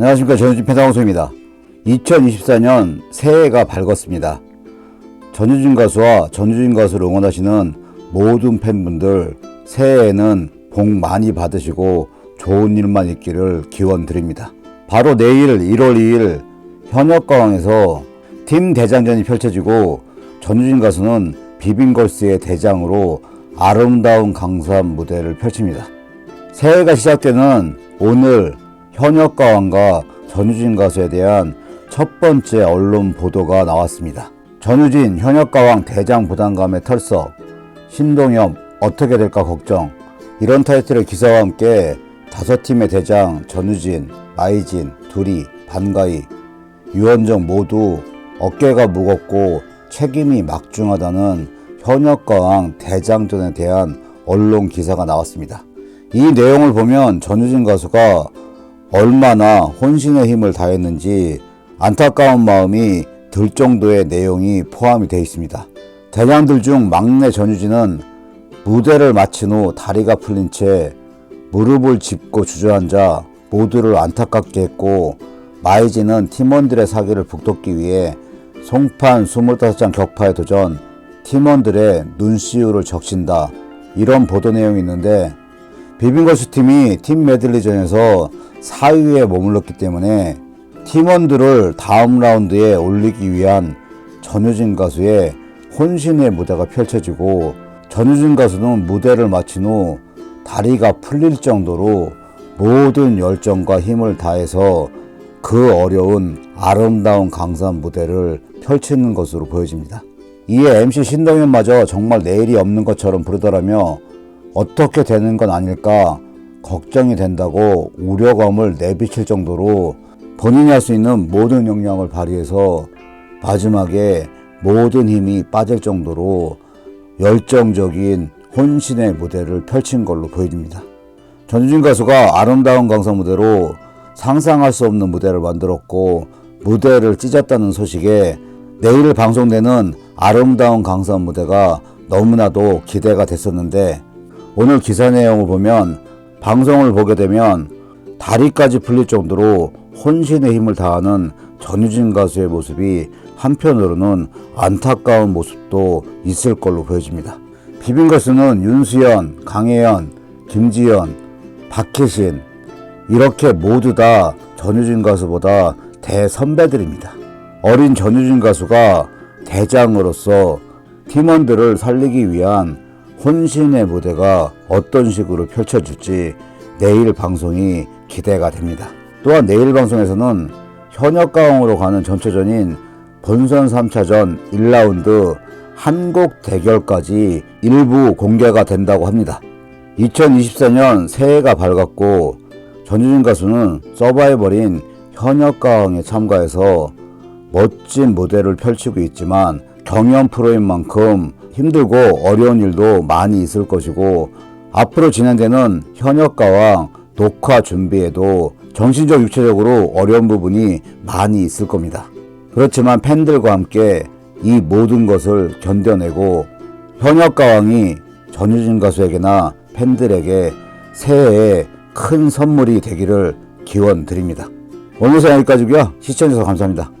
안녕하십니까 전유진 펜타방송입니다. 2024년 새해가 밝았습니다. 전유진 가수와 전유진 가수를 응원하시는 모든 팬분들 새해에는 복 많이 받으시고 좋은 일만 있기를 기원 드립니다. 바로 내일 1월 2일 현역가왕에서 팀 대장전이 펼쳐지고 전유진 가수는 비빈걸스의 대장으로 아름다운 강산 무대를 펼칩니다. 새해가 시작되는 오늘 현역 가왕과 전유진 가수에 대한 첫 번째 언론 보도가 나왔습니다. 전유진 현역 가왕 대장 부담감의 털썩, 신동엽 어떻게 될까 걱정 이런 타이틀의 기사와 함께 다섯 팀의 대장 전유진, 마이진, 두리, 반가이, 유원정 모두 어깨가 무겁고 책임이 막중하다는 현역가왕 대장전에 대한 언론 기사가 나왔습니다. 이 내용을 보면 전유진 가수가 얼마나 혼신의 힘을 다했는지 안타까운 마음이 들 정도의 내용이 포함이 되어 있습니다. 대장들 중 막내 전유진은 무대를 마친 후 다리가 풀린 채 무릎을 짚고 주저앉아 모두를 안타깝게 했고 마이진은 팀원들의 사기를 북돋기 위해 송판 25장 격파에 도전 팀원들의 눈시울을 적신다 이런 보도 내용이 있는데 비빙걸스 팀이 팀 메들리전에서 4위에 머물렀기 때문에 팀원들을 다음 라운드에 올리기 위한 전효진 가수의 혼신의 무대가 펼쳐지고 전효진 가수는 무대를 마친 후 다리가 풀릴 정도로 모든 열정과 힘을 다해서 그 어려운 아름다운 강산 무대를 펼치는 것으로 보여집니다. 이에 MC 신동현마저 정말 내일이 없는 것처럼 부르더라며 어떻게 되는 건 아닐까 걱정이 된다고 우려감을 내비칠 정도로 본인이 할 수 있는 모든 역량을 발휘해서 마지막에 모든 힘이 빠질 정도로 열정적인 혼신의 무대를 펼친 걸로 보여집니다. 전유진 가수가 아름다운 강사 무대로 상상할 수 없는 무대를 만들었고 무대를 찢었다는 소식에 내일 방송되는 아름다운 강사 무대가 너무나도 기대가 됐었는데 오늘 기사 내용을 보면 방송을 보게 되면 다리까지 풀릴 정도로 혼신의 힘을 다하는 전유진 가수의 모습이 한편으로는 안타까운 모습도 있을 걸로 보여집니다. 비빔가수는 윤수연, 강혜연, 김지연, 박혜신 이렇게 모두 다 전유진 가수보다 대선배들입니다. 어린 전유진 가수가 대장으로서 팀원들을 살리기 위한 혼신의 무대가 어떤 식으로 펼쳐질지 내일 방송이 기대가 됩니다. 또한 내일 방송에서는 현역 가왕으로 가는 전체전인 본선 3차전 1라운드 한국 대결까지 일부 공개가 된다고 합니다. 2024년 새해가 밝았고 전유진 가수는 서바이벌인 현역 가왕에 참가해서 멋진 무대를 펼치고 있지만 경연 프로인 만큼 힘들고 어려운 일도 많이 있을 것이고 앞으로 진행되는 현역가왕 녹화 준비에도 정신적 육체적으로 어려운 부분이 많이 있을 겁니다. 그렇지만 팬들과 함께 이 모든 것을 견뎌내고 현역가왕이 전유진 가수에게나 팬들에게 새해에 큰 선물이 되기를 기원 드립니다. 오늘 영상 여기까지고요. 시청해주셔서 감사합니다.